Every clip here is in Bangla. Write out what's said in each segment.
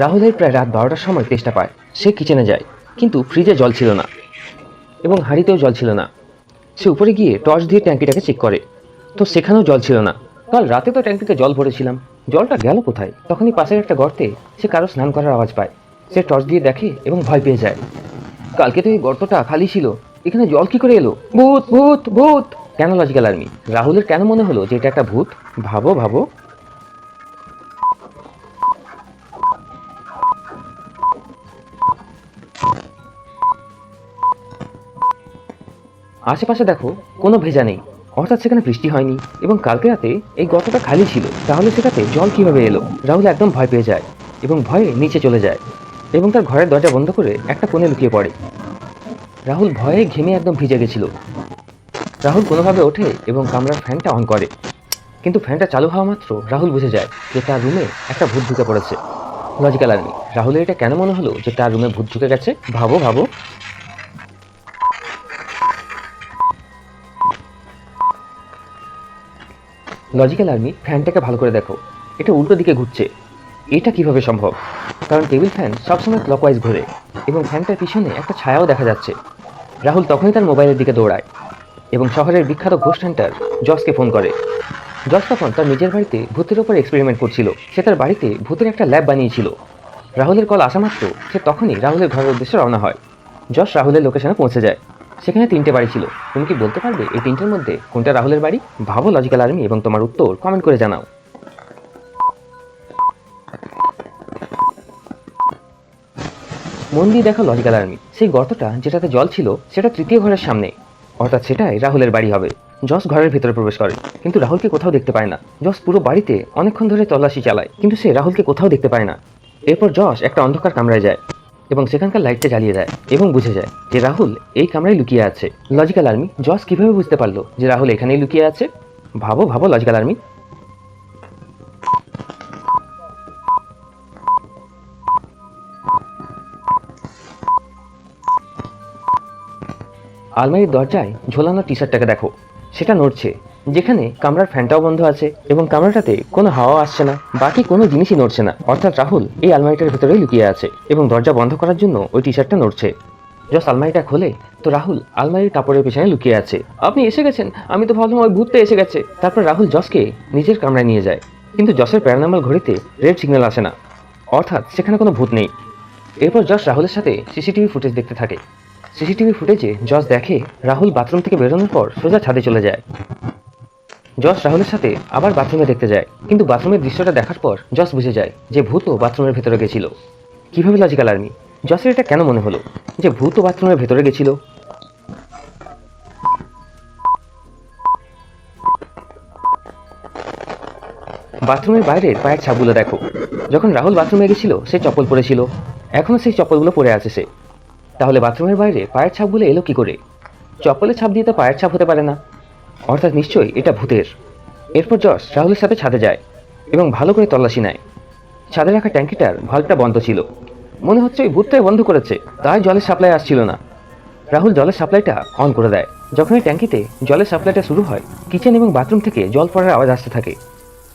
রাহুলের প্রায় রাত বারোটার সময় তেষ্টা পায়। সে কিচেনে যায়, কিন্তু ফ্রিজে জল ছিল না এবং হাঁড়িতেও জল ছিল না। সে উপরে গিয়ে টর্চ দিয়ে ট্যাঙ্কিটাকে চেক করে। তো সেখানেও জল ছিল না। কাল রাতে তো ট্যাঙ্কিতে জল ভরেছিলাম। জলটা গেল কোথায়? তখনই পাশের একটা গর্তে সে কারও স্নান করার আওয়াজ পায়। সে টর্চ দিয়ে দেখে এবং ভয় পেয়ে যায়। কালকে তো এই গর্তটা খালি ছিল। এখানে জল কি করে এলো? ভূত ভূত ভূত! কেন লজিক্যাল আর্মি রাহুলের কেন মনে হলো যে এটা একটা ভূত? ভাবো ভাবো। আশেপাশে দেখো কোনো ভেজা নেই। অর্থাৎ সেখানে বৃষ্টি হয়নি এবং কালকে রাতে এই গর্তটা খালি ছিল। তাহলে সেটাতে জল কীভাবে এলো? রাহুল একদম ভয় পেয়ে যায় এবং ভয়ে নিচে চলে যায় এবং তার ঘরের দরজা বন্ধ করে একটা কোণে লুকিয়ে পড়ে। রাহুল ভয়ে ঘেমে একদম ভিজে গেছিল। রাহুল কোনোভাবে ওঠে এবং কামরার ফ্যানটা অন করে। কিন্তু ফ্যানটা চালু হওয়া মাত্র রাহুল বুঝে যায় যে তার রুমে একটা ভূত ঢুকে পড়েছে। লজিক্যাল আর্মি, রাহুলের এটা কেন মনে হলো যে তার রুমে ভূত ঢুকে গেছে? ভাবো ভাবো। লজিক্যাল আর্মি ফ্যানটাকে ভালো করে দেখো। এটা উল্টো দিকে ঘুরছে। এটা কীভাবে সম্ভব? কারণ টেবিল ফ্যান সবসময় ক্লকওয়াইজ ঘোরে এবং ফ্যানটার পিছনে একটা ছায়াও দেখা যাচ্ছে। রাহুল তখনই তার মোবাইলের দিকে দৌড়ায় এবং শহরের বিখ্যাত ঘোষ সেন্টার জসকে ফোন করে। জস তখন তার নিজের বাড়িতে ভূতের ওপর এক্সপেরিমেন্ট করছিল। সে তার বাড়িতে ভূতের একটা ল্যাব বানিয়েছিল। রাহুলের কল আসা মাত্র সে তখনই রাহুলের ঘরের উদ্দেশ্যে রওনা হয়। যশ রাহুলের লোকেশনে পৌঁছে যায়। সেখানে তিনটে বাড়ি ছিল। তুমি কি বলতে পারবে এই তিনটের মধ্যে কোনটা রাহুলের বাড়ি? ভাবো লজিক্যাল আর্মি এবং তোমার উত্তর কমেন্ট করে জানাও। মন দিয়ে দেখো লজিক্যাল আর্মি। সেই গর্তটা যেটাতে জল ছিল, সেটা তৃতীয় ঘরের সামনে। অর্থাৎ সেটাই রাহুলের বাড়ি হবে। জস ঘরের ভিতরে প্রবেশ করে। কিন্তু রাহুলকে কোথাও দেখতে পায় না। জস পুরো বাড়িতে অনেকক্ষণ ধরে তল্লাশি চালায়। কিন্তু সে রাহুলকে কোথাও দেখতে পায় না। এরপর জস একটা অন্ধকার কামরায় যায়। এবং সেখানকার লাইটটা জ্বালিয়ে দেয় এবং বুঝে যায় যে রাহুল এই কামরায় লুকিয়ে আছে। লজিক্যাল আর্মি জস কীভাবে বুঝতে পারল যে রাহুল এখানেই লুকিয়ে আছে? ভাবো ভাবো লজিক্যাল আর্মি আলমারির দরজায় ঝোলানো টি শার্টটাকে দেখো। সেটা নড়ছে। যেখানে কামরার ফ্যানটাও বন্ধ আছে এবং কামরাটাতে কোনো হাওয়া আসছে না, বাকি কোনো জিনিসই নড়ছে না। অর্থাৎ রাহুল এই আলমারিটার ভেতরেই লুকিয়ে আছে এবং দরজা বন্ধ করার জন্য ওই টি শার্টটা নড়ছে। জস আলমারিটা খোলে, তো রাহুল আলমারির কাপড়ের পেছনে লুকিয়ে আছে। আপনি এসে গেছেন, আমি তো ভাবলাম ওই ভূতটা এসে গেছে। তারপর রাহুল জসকে নিজের কামরায় নিয়ে যায়। কিন্তু জসের প্যারানর্মাল ঘড়িতে রেড সিগন্যাল আসে না। অর্থাৎ সেখানে কোনো ভূত নেই। এরপর জস রাহুলের সাথে সিসিটিভি ফুটেজ দেখতে থাকে। সিসিটিভি ফুটেজে জস দেখে রাহুল বাথরুম থেকে বেরোনোর পর সোজা ছাদে চলে যায়। জস রাহুলের সাথে আবার বাথরুমে দেখতে যায়। কিন্তু বাথরুমের দৃশ্যটা দেখার পর জস বুঝে যায় যে ভূতও বাথরুমের ভেতরে গেছিল। কীভাবে লজিক্যাল আর্মি? জসের এটা কেন মনে হলো? যে ভূতও বাথরুমের ভেতরে গেছিল? বাথরুমের বাইরের পায়ের ছাপগুলো দেখো। যখন রাহুল বাথরুমে গেছিল, সে চপ্পল পরেছিল এখনও সেই চপ্পলগুলো পরে আছে সে। তাহলে বাথরুমের বাইরে পায়ের ছাপগুলো এলো কি করে? চপ্পলের ছাপ দিয়ে তো পায়ের ছাপ হতে পারে না। অর্থাৎ নিশ্চয়ই এটা ভূতের। এরপর যশ রাহুলের সাথে ছাদে যায় এবং ভালো করে তল্লাশি নেয়। ছাদে রাখা ট্যাঙ্কিটার ভাল্বটা বন্ধ ছিল। মনে হচ্ছে ওই ভূতটাই বন্ধ করেছে, তাই জলের সাপ্লাই আসছিল না। রাহুল জলের সাপ্লাইটা অন করে দেয়। যখন এই ট্যাঙ্কিতে জলের সাপ্লাইটা শুরু হয়, কিচেন এবং বাথরুম থেকে জল পড়ার আওয়াজ আসতে থাকে।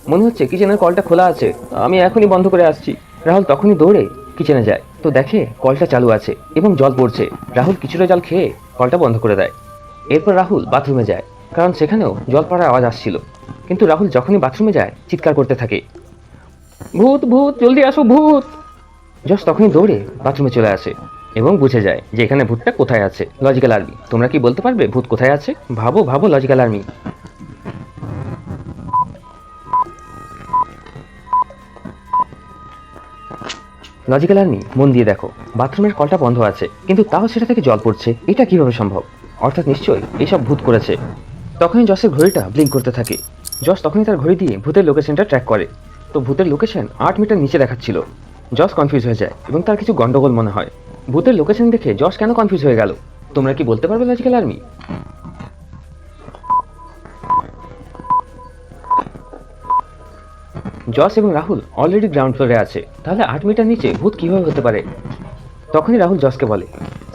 মনে হচ্ছে কিচেনের কলটা খোলা আছে, আমি এখনই বন্ধ করে আসছি। রাহুল তখনই দৌড়ে কিচেনে যায়। তো দেখে কলটা চালু আছে এবং জল পড়ছে। রাহুল কিছুটা জল খেয়ে কলটা বন্ধ করে দেয়। এরপর রাহুল বাথরুমে যায়। কারণ সেখানেও জল পড়ার আওয়াজ আসছিল। কিন্তু রাহুল যখনই বাথরুমে যায়, চিৎকার করতে থাকে। ভূত ভূত, জলদি আসো, ভূত! জস তখনই দৌড়ে বাথরুমে চলে আসে এবং বুঝে যায় যে এখানে ভূতটা কোথায় আছে। লজিক্যাল আর্মি, তোমরা কি বলতে পারবে ভূত কোথায় আছে? ভাবো ভাবো, লজিক্যাল আর্মি। লজিক্যাল আর্মি, মন দিয়ে দেখো, বাথরুমের কলটা বন্ধ আছে, কিন্তু তাও সেটা থেকে জল পড়ছে, এটা কীভাবে সম্ভব? অর্থাৎ নিশ্চয়ই, এসব ভূত করেছে। তখনই জসের ঘড়িটা ব্লিঙ্ক করতে থাকে। জস তখনই তার ঘড়ি দিয়ে ভূতের লোকেশনটা ট্র্যাক করে। তো ভূতের লোকেশন আট মিটার নিচে দেখাচ্ছিল। জস কনফিউজ হয়ে যায় এবং তার কিছু গন্ডগোল মনে হয়। ভূতের লোকেশন দেখে জস কেন কনফিউজ হয়ে গেল? তোমরা কি বলতে পারবে লজিক্যাল আর্মি জস এবং রাহুল অলরেডি গ্রাউন্ড ফ্লোরে আছে। তাহলে আট মিটার নিচে ভূত কীভাবে হতে পারে? তখনই রাহুল জসকে বলে,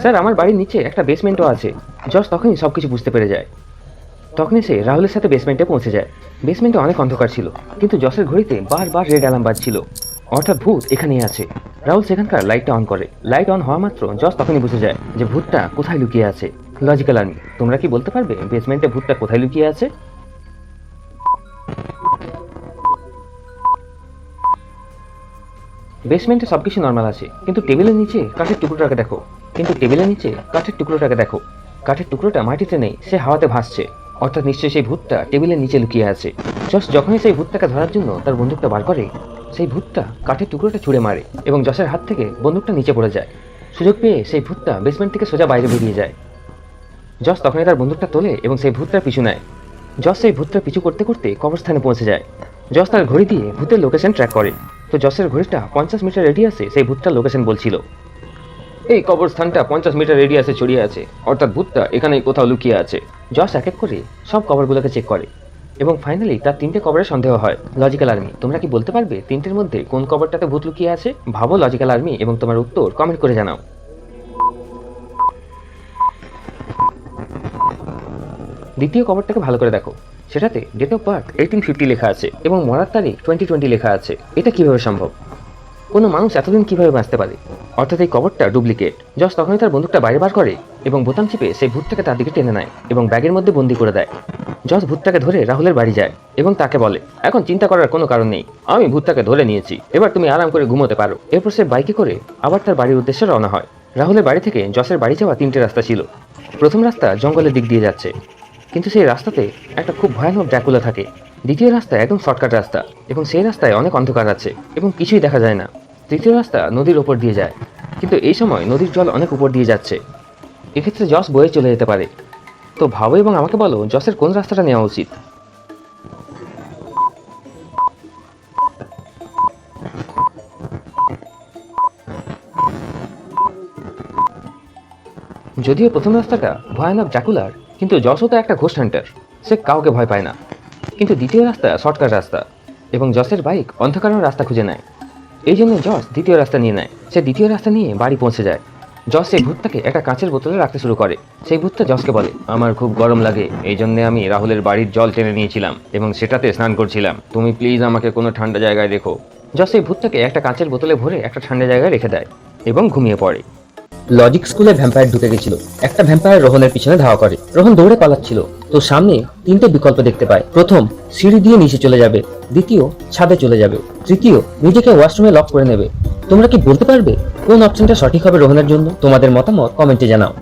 স্যার, আমার বাড়ির নিচে একটা বেসমেন্টও আছে। জস তখনই সব কিছু বুঝতে পেরে যায়। তখনই সে রাহুলের সাথে বেসমেন্টে পৌঁছে যায়। বেসমেন্টে অনেক অন্ধকার ছিল, কিন্তু জসের ঘড়িতে বারবার রেড অ্যালার্ম বাজছিল। অর্থাৎ ভূত এখানেই আছে। রাহুল সেখানকার লাইটটা অন করে। লাইট অন হওয়া মাত্র জস তখনই বুঝে যায় যে ভূতটা কোথায় লুকিয়ে আছে। লজিক্যাল আর্মি তোমরা কি বলতে পারবে বেসমেন্টে ভূতটা কোথায় লুকিয়ে আছে? বেসমেন্টে সবকিছু নর্মাল আছে, কিন্তু টেবিলের নিচে কাঠের টুকরোটাকে দেখো। কিন্তু টেবিলের নিচে কাঠের টুকরোটাকে দেখো। কাঠের টুকরোটা মাটিতে নেই, সে হাওয়াতে ভাসছে। অর্থাৎ নিশ্চয়ই সেই ভূতটা টেবিলের নিচে লুকিয়ে আছে। জস যখনই সেই ভূতটাকে ধরার জন্য তার বন্দুকটা বার করে, সেই ভূতটা কাঠের টুকরোটা ছুঁড়ে মারে এবং জসের হাত থেকে বন্দুকটা নিচে পড়ে যায়। সুযোগ পেয়ে সেই ভূতটা বেসমেন্ট থেকে সোজা বাইরে বেরিয়ে যায়। জস তখনই তার বন্দুকটা তোলে এবং সেই ভূতটার পিছু নেয়। জস সেই ভূতটার পিছু করতে করতে কবরস্থানে পৌঁছে যায়। জস তার ঘড়ি দিয়ে ভূতের লোকেশন ট্র্যাক করে। তো জসের ঘড়িটা পঞ্চাশ মিটার রেডিয়াসে সেই ভূতটার লোকেশন বলছিল। এই কবরস্থানটা পঞ্চাশ মিটার রেডিয়াসে ছড়িয়ে আছে। অর্থাৎ ভূতটা এখানেই কোথাও লুকিয়ে আছে। জস এক এক করে সব কবরগুলোকে চেক করে। এবং ফাইনালি তার তিনটে কবরের সন্দেহ হয় লজিক্যাল আর্মি তোমরা কি বলতে পারবে তিনটের মধ্যে কোন কবরটাতে ভূত লুকিয়ে আছে? ভাবো লজিক্যাল আর্মি এবং তোমার উত্তর কমেন্ট করে জানাও। দ্বিতীয় কবরটাকে ভালো করে দেখো। সেটাতে date of birth eighteen fifty লেখা আছে এবং মরার তারিখ টোয়েন্টি টোয়েন্টি লেখা আছে। এটা কীভাবে সম্ভব? কোনো মানুষ এতদিন কীভাবে বাঁচতে পারে? অর্থাৎ এই কভারটা ডুপ্লিকেট। জস তখনই তার বন্দুকটা বাইরে বার করে এবং বোতাম চিপে সেই ভূতটাকে তার দিকে টেনে নেয় এবং ব্যাগের মধ্যে বন্দি করে দেয়। জস ভূতটাকে ধরে রাহুলের বাড়ি যায় এবং তাকে বলে, এখন চিন্তা করার কোনো কারণ নেই। আমি ভূতটাকে ধরে নিয়েছি। এবার তুমি আরাম করে ঘুমোতে পারো। এরপর সে বাইকে করে আবার তার বাড়ির উদ্দেশ্যে রওনা হয়। রাহুলের বাড়ি থেকে জসের বাড়ি যাওয়া তিনটে রাস্তা ছিল। প্রথম রাস্তা জঙ্গলের দিক দিয়ে যাচ্ছে। কিন্তু সেই রাস্তাতে একটা খুব ভয়ানক ড্যাকুলা থাকে। দ্বিতীয় রাস্তা একদম শর্টকাট রাস্তা এবং সেই রাস্তায় অনেক অন্ধকার আছে এবং কিছুই দেখা যায় না। তৃতীয় রাস্তা নদীর ওপর দিয়ে যায়। কিন্তু এই সময় নদীর জল অনেক উপর দিয়ে যাচ্ছে। এক্ষেত্রে জস বয়ে চলে যেতে পারে। তো ভাবো এবং আমাকে বলো জসের কোন রাস্তাটা নেওয়া উচিত? যদিও প্রথম রাস্তাটা ভয়ানক জাকুলার কিন্তু যশও তো একটা ঘোষ হান্টার। সে কাউকে ভয় পায় না। কিন্তু দ্বিতীয় রাস্তা শর্টকাট রাস্তা, এবং জসের বাইক অন্ধকারের রাস্তা খুঁজে নেয়। এই জন্য জস দ্বিতীয় রাস্তা নিয়ে নেয়। সে দ্বিতীয় রাস্তা নিয়ে বাড়ি পৌঁছে যায়। জস সেই ভূতটাকে একটা কাঁচের বোতলে রাখতে শুরু করে। সেই ভূতটা জসকে বলে, আমার খুব গরম লাগে। এই জন্যে আমি রাহুলের বাড়ির জল টেনে নিয়েছিলাম এবং সেটাতে স্নান করছিলাম। তুমি প্লিজ আমাকে কোনো ঠান্ডা জায়গায় রেখো। জস সেই ভূতটাকে একটা কাঁচের বোতলে ভরে একটা ঠান্ডা জায়গায় রেখে দেয় এবং ঘুমিয়ে পড়ে। লজিক স্কুলে ভ্যাম্পায়ার ঢুকে গেছিল। একটা ভ্যাম্পায়ার রোহনের পিছনে ধাওয়া করে। রোহন দৌড়ে পালাচ্ছিল। তো সামনে তিনটে বিকল্প দেখতে পায়। প্রথম, সিঁড়ি দিয়ে নিচে চলে যাবে। দ্বিতীয়, ছাদে চলে যাবে। তৃতীয়, নিজেকে ওয়াশরুমে লক করে নেবে। তোমরা কি বলতে পারবে? কোন অপশনটা সঠিক হবে রোহনের জন্য? তোমাদের মতামত কমেন্টে জানাও।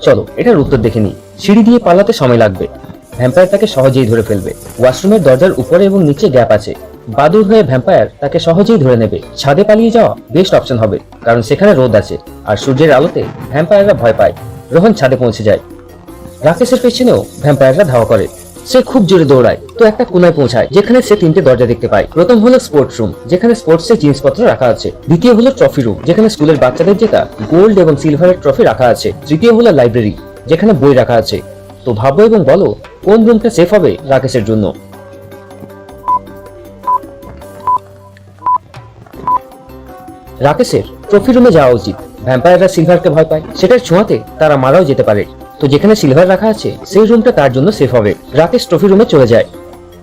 চলো, এটার উত্তর দেখে নিই। সিঁড়ি দিয়ে পালাতে সময় লাগবে। ভ্যাম্পায়ার তাকে সহজেই ধরে ফেলবে। ওয়াশরুমের দরজার উপরে এবং নিচে গ্যাপ আছে। বাদুর হয়ে ভ্যাম্পায়ার তাকে সহজেই ধরে নেবে। ছাদে পালিয়ে যাওয়া বেস্ট অপশন হবে, কারণ সেখানে রোদ আছে, আর সূর্যের আলোতে ভ্যাম্পায়াররা ভয় পায়। রোহন ছাদে পৌঁছে যায়। রাকেশের পেছনেও ভ্যাম্পায়াররা ধাওয়া করে। সে খুব জোরে দৌড়ায়। তো একটা কোনায় পৌঁছায়, যেখানে সে তিনটে দরজা দেখতে পায়। প্রথম হলো স্পোর্টস রুম যেখানে স্পোর্টস এর জিনিসপত্র রাখা আছে। দ্বিতীয় হলো ট্রফি রুম যেখানে স্কুলের বাচ্চাদের জেতা গোল্ড এবং সিলভারের ট্রফি রাখা আছে। তৃতীয় হলো লাইব্রেরি যেখানে বই রাখা আছে। তো ভাবো এবং বলো, কোন রুমটা সেফ হবে রাকেশের জন্য? রাকেশের ট্রফি রুমে যাওয়া উচিত। ভ্যাম্পায়াররা সিলভারকে ভয় পায়। সেটার ছোঁয়াতে তারা মারাও যেতে পারে। তো যেখানে সিলভার রাখা আছে, সেই রুমটা তার জন্য সেফ হবে। রাকেশ ট্রফি রুমে চলে যায়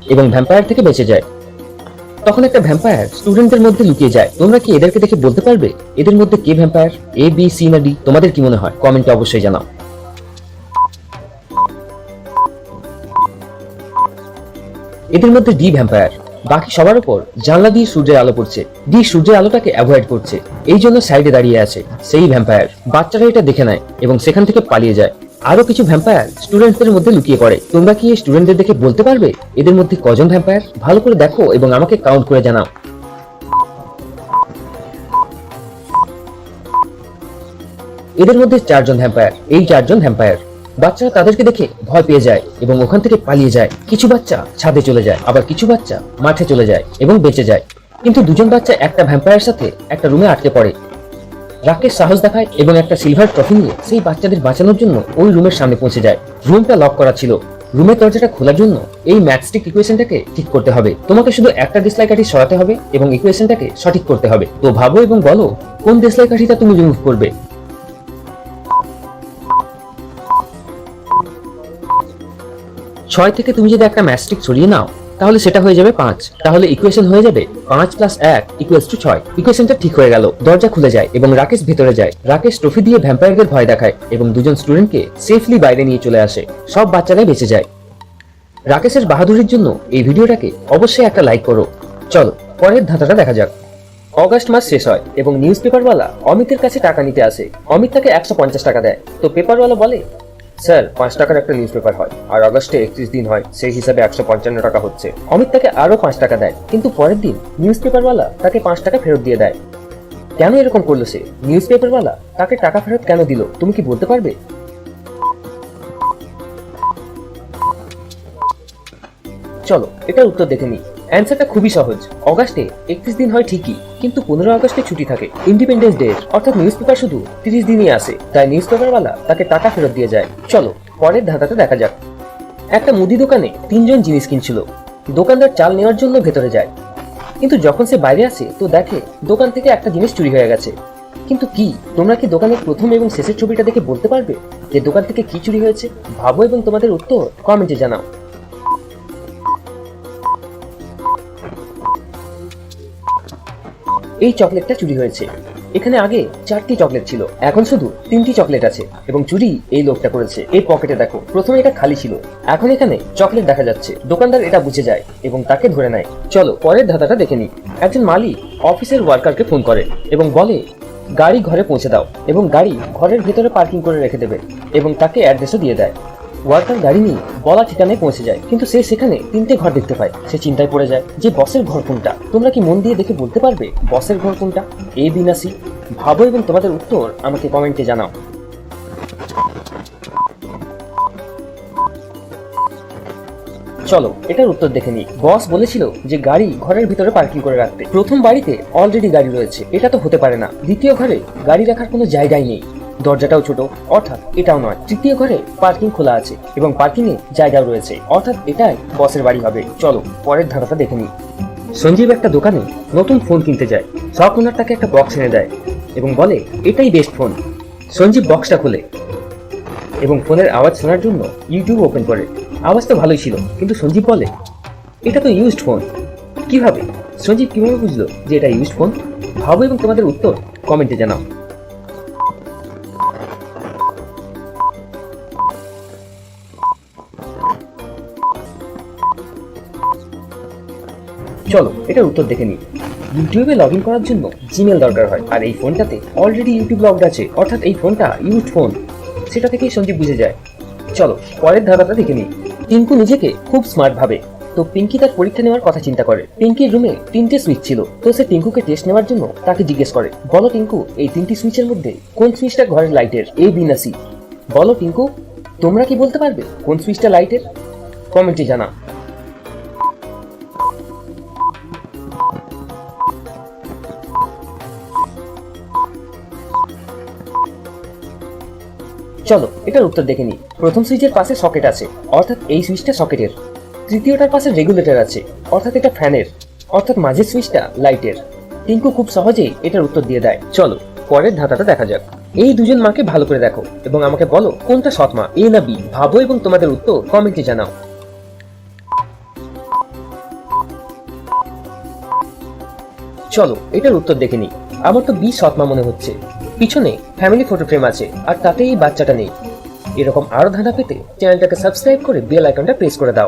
এবং ভ্যাম্পায়ার থেকে বেঁচে যায়। তখন একটা ভ্যাম্পায়ার স্টুডেন্টদের মধ্যে লুকিয়ে যায়। তোমরা কি এদেরকে দেখে বলতে পারবে? এদের মধ্যে কে ভ্যাম্পায়ার এ বি সি না ডি তোমাদের কি মনে হয়? কমেন্টে অবশ্যই জানাও। এদের মধ্যে ডি ভ্যাম্পায়ার বাকি সবার উপর জানলা দিয়ে সূর্যের আলো পড়ছে। ডি সূর্যের আলোটাকে অ্যাভয়েড করছে। এই জন্য সাইডে দাঁড়িয়ে আছে সেই ভ্যাম্পায়ার বাচ্চারা এটা দেখে নেয় এবং সেখান থেকে পালিয়ে যায়। আরও কিছু ভ্যাম্পায়ার স্টুডেন্টদের মধ্যে লুকিয়ে পড়ে। তোমরা কি এই স্টুডেন্টদের দেখে বলতে পারবে? এদের মধ্যে কজন ভ্যাম্পায়ার ভালো করে দেখো এবং আমাকে কাউন্ট করে জানাও। এদের মধ্যে চারজন ভ্যাম্পায়ার এই চারজন ভ্যাম্পায়ার বাচ্চারা তাদেরকে দেখে ভয় পেয়ে যায় এবং ওখান থেকে পালিয়ে যায়। কিছু বাচ্চা ছাদে চলে যায়, আবার কিছু বাচ্চা মাঠে চলে যায় এবং বেঁচে যায়। কিন্তু দুজন বাচ্চা একটা ভ্যাম্পায়ারের সাথে একটা রুমে আটকে পড়ে। রাকেশ সাহস দেখায় এবং একটা সিলভার ট্রফি নিয়ে সেই বাচ্চাদের বাঁচানোর জন্য ওই রুমের সামনে পৌঁছে যায়। রুমটা লক করা ছিল। রুমের দরজাটা খোলার জন্য এই ম্যাথস্টিক ইকুয়েশনটাকে ঠিক করতে হবে। তোমাকে শুধু একটা ডিসলাইক কাঠি সরাতে হবে এবং ইকুয়েশনটাকে সঠিক করতে হবে। তো ভাবো এবং বলো, কোন ডিসলাইক কাঠিটা তুমি রিমুভ করবে? ছয় থেকে তুমি যদি একটা ম্যাস্টিক সরিয়ে নাও, তাহলে সেটা হয়ে যাবে পাঁচ। তাহলে ইকুয়েশন হয়ে যাবে পাঁচ প্লাস এক ইকুয়ালস টু ছয়। ইকুয়েশনটা ঠিক হয়ে গেল। দরজা খুলে যায় এবং রাকেশ ভেতরে যায়। রাকেশ ট্রফি দিয়ে ভ্যাম্পায়ারদের ভয় দেখায় এবং দুজন স্টুডেন্টকে সেফলি বাইরে নিয়ে চলে আসে। সব বাচ্চারাই বেঁচে যায়। রাকেশের বাহাদুরির জন্য এই ভিডিওটাকে অবশ্যই একটা লাইক করো। চলো, পরের ধাঁধাটা দেখা যাক। অগাস্ট মাস শেষ হয় এবং নিউজ পেপারওয়ালা অমিতের কাছে টাকা নিতে আসে। অমিত তাকে একশো পঞ্চাশ টাকা দেয়। তো পেপারওয়ালা বলে স্যার, পাঁচ টাকার একটা নিউজ পেপার হয়, আর আগস্টে একত্রিশ দিন হয়, সেই হিসাবে একশো পঞ্চান্ন টাকা হচ্ছে। অমিত তাকে আরও পাঁচ টাকা দেয়, কিন্তু পরের দিন নিউজ পেপারওয়ালা তাকে পাঁচ টাকা ফেরত দিয়ে দেয়। কেন এরকম করল সে? নিউজ পেপারওয়ালা তাকে টাকা ফেরত কেন দিল? তুমি কি বলতে পারবে? চলো, এটার উত্তর দেখে নিই। অ্যান্সারটা খুবই সহজ। অগাস্টে একত্রিশ দিন হয় ঠিকই, কিন্তু পনেরো আগস্টে ছুটি থাকে। ইন্ডিপেন্ডেন্স ডে অর্থাৎ নিউজ পেপার শুধু তিরিশ দিনই আসে। তাই নিউজ পেপারওয়ালা তাকে টাকা ফেরত দিয়ে যায়। চলো, পরের ধাঁধাটা দেখা যাক। একটা মুদি দোকানে তিনজন জিনিস কিনছিল। দোকানদার চাল নেওয়ার জন্য ভেতরে যায়। কিন্তু যখন সে বাইরে আসে, তো দেখে দোকান থেকে একটা জিনিস চুরি হয়ে গেছে। কিন্তু কি, তোমরা কি দোকানের প্রথম এবং শেষের ছবিটা দেখে বলতে পারবে যে দোকান থেকে কি চুরি হয়েছে? ভাবো এবং তোমাদের উত্তর কমেন্টে জানাও। এই চকলেটটা চুরি হয়েছে। এখানে আগে চারটি চকলেট ছিল, এখন শুধু তিনটি চকলেট আছে এবং চুরি এই লোকটা করেছে। এই পকেটে দেখো, প্রথমে এটা খালি ছিল, এখন এখানে চকলেট দেখা যাচ্ছে। দোকানদার এটা বুঝে যায় এবং তাকে ধরে নেয়। চলো, পরের ধাঁধাটা দেখে নিই। একজন মালিক অফিসের ওয়ার্কারকে ফোন করে এবং বলে, গাড়ি ঘরে পৌঁছে দাও এবং গাড়ি ঘরের ভেতরে পার্কিং করে রেখে দেবে এবং তাকে অ্যাড্রেসও দিয়ে দেয়। ওয়ার্কার গাড়ি নিয়ে বলা ঠিকানায় পৌঁছে যায়, কিন্তু সে সেখানে তিনটে ঘর দেখতে পায়। সে চিন্তায় পড়ে যায় যে বসের ঘর কোনটা? তোমরা কি মন দিয়ে দেখে বলতে পারবে বসের ঘর কোনটা? এ, বি না সি? ভাবো এবং তোমাদের উত্তর আমাকে কমেন্টে জানাও। চলো, এটার উত্তর দেখে নিই। বস বলেছিল যে গাড়ি ঘরের ভিতরে পার্কিং করে রাখতে। প্রথম বাড়িতে অলরেডি গাড়ি রয়েছে। এটা তো হতে পারে না। দ্বিতীয় ঘরে গাড়ি রাখার কোনো জায়গাই নেই। দরজাটাও ছোট। অর্থাৎ এটাও নয়, তৃতীয় ঘরে পার্কিং খোলা আছে এবং পার্কিং এ জায়গাও রয়েছে। অর্থাৎ এটাই বসের বাড়ি হবে। চলো, পরের ধারাটা দেখে নিই। সঞ্জীব একটা দোকানে নতুন ফোন কিনতে যায়। শখ ওনার তাকে একটা বক্স এনে দেয় এবং বলে, এটাই বেস্ট ফোন সঞ্জীব বক্সটা খোলে এবং ফোনের আওয়াজ শোনার জন্য ইউটিউব ওপেন করে। আওয়াজ তো ভালোই ছিল, কিন্তু সঞ্জীব বলে, এটা তো ইউজড ফোন কীভাবে? সঞ্জীব কীভাবে বুঝলো যে এটা ইউজড ফোন ভাবো এবং তোমাদের উত্তর কমেন্টে জানাও। চলো, এটার উত্তর দেখে নিই। ইউটিউবে লগ ইন করার জন্য জিমেল দরকার হয়। আর এই ফোনটাতে অলরেডি ইউটিউব লগড আছে। অর্থাৎ এই ফোনটা ইউজ ফোন সেটা থেকেই সঞ্জীব বুঝে যায়। চলো, পরের ধারাটা দেখে নিই। টিঙ্কু নিজেকে খুব স্মার্ট ভাবে। তো পিঙ্কি তার পরীক্ষা নেওয়ার কথা চিন্তা করে। পিঙ্কির রুমে তিনটে সুইচ ছিল। তো সে টিঙ্কুকে টেস্ট নেওয়ার জন্য তাকে জিজ্ঞেস করে, বলো টিঙ্কু, এই তিনটি সুইচের মধ্যে কোন সুইচটা ঘরের লাইটের এ বি না সি বলো টিঙ্কু, তোমরা কি বলতে পারবে কোন সুইচটা লাইটের কমেন্টে জানা। চলো, এটার উত্তর দেখে নিই। প্রথম সুইচের পাশে সকেট আছে, অর্থাৎ এই সুইচটা সকেটের তৃতীয়টার পাশে রেগুলেটর আছে, অর্থাৎ এটা ফ্যানের অর্থাৎ মাঝের সুইচটা লাইটের টিঙ্কু খুব সহজেই এটার উত্তর দিয়ে দেয়। চলো, পরের ধাঁধাটা দেখা যাক। এই দুজন মাকে ভালো করে দেখো, এবং আমাকে বলো, কোনটা সৎ মা? এ না বি ভাবো এবং তোমাদের উত্তর কমেন্টে জানাও। চলো, এটার উত্তর দেখে নিই। আমার তো বি সৎমা মনে হচ্ছে। পিছনে ফ্যামিলি ফটো ফ্রেম আছে, আর তাতেই বাচ্চাটা নেই। এরকম আরও ধাঁধা পেতে চ্যানেলটাকে সাবস্ক্রাইব করে বেল আইকনটা প্রেস করে দাও।